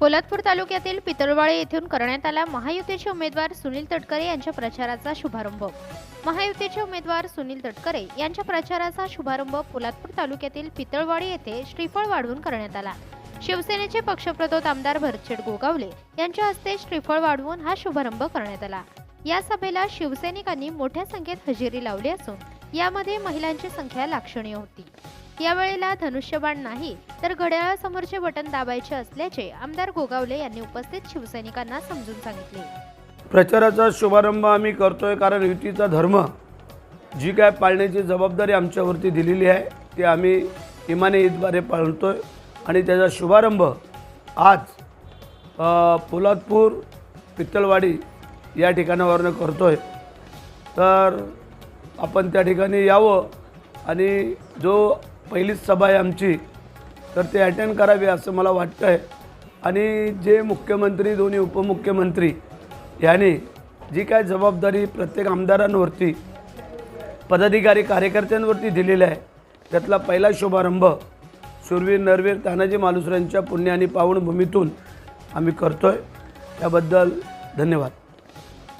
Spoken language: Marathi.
पोलादपूर तालुक्यातील पितळवाळे येथून करण्यात आला महायुतीचे उमेदवार सुनील तटकरे यांच्या प्रचाराचा शुभारंभ. महायुतीचे उमेदवार सुनील तटकरे यांच्या प्रचाराचा शुभारंभ पोलादपूर तालुक्यातील पितळवाडी येथे श्रीफळ वाढवून करण्यात आला. शिवसेनेचे पक्षप्रतोद आमदार भरचेड गोगावले यांच्या हस्ते श्रीफळ वाढवून हा शुभारंभ करण्यात आला. या सभेला शिवसैनिकांनी मोठ्या संख्येत हजेरी लावली असून यामध्ये महिलांची संख्या लाक्षणीय होती. यावेळेला धनुष्यबाण नाही तर घड्याळासमोरचे बटन दाबायचे असल्याचे आमदार गोगावले यांनी उपस्थित शिवसैनिकांना समजून सांगितले. प्रचाराचा शुभारंभ आम्ही करतोय कारण युतीचा धर्म जी काय पाळण्याची जबाबदारी आमच्यावरती दिलेली आहे ती आम्ही इमाने ईदद्वारे पाळतोय. आणि त्याचा शुभारंभ आज पोलादपूर पित्तलवाडी या ठिकाणावरनं करतो आहे तर आपण त्या ठिकाणी यावं आणि जो पहिलीच सभा आहे आमची. तर ते अटेंड करावी असं मला वाटतं आहे आणि जे मुख्यमंत्री दोन्ही उपमुख्यमंत्री यांनी जी काय जबाबदारी प्रत्येक आमदारांवरती पदाधिकारी कार्यकर्त्यांवरती दिलेली आहे त्यातला पहिला शुभारंभ सुरवीर नरवीर तानाजी मालुसऱ्यांच्या पुण्य आणि पावनभूमीतून आम्ही करतो आहे त्याबद्दल धन्यवाद.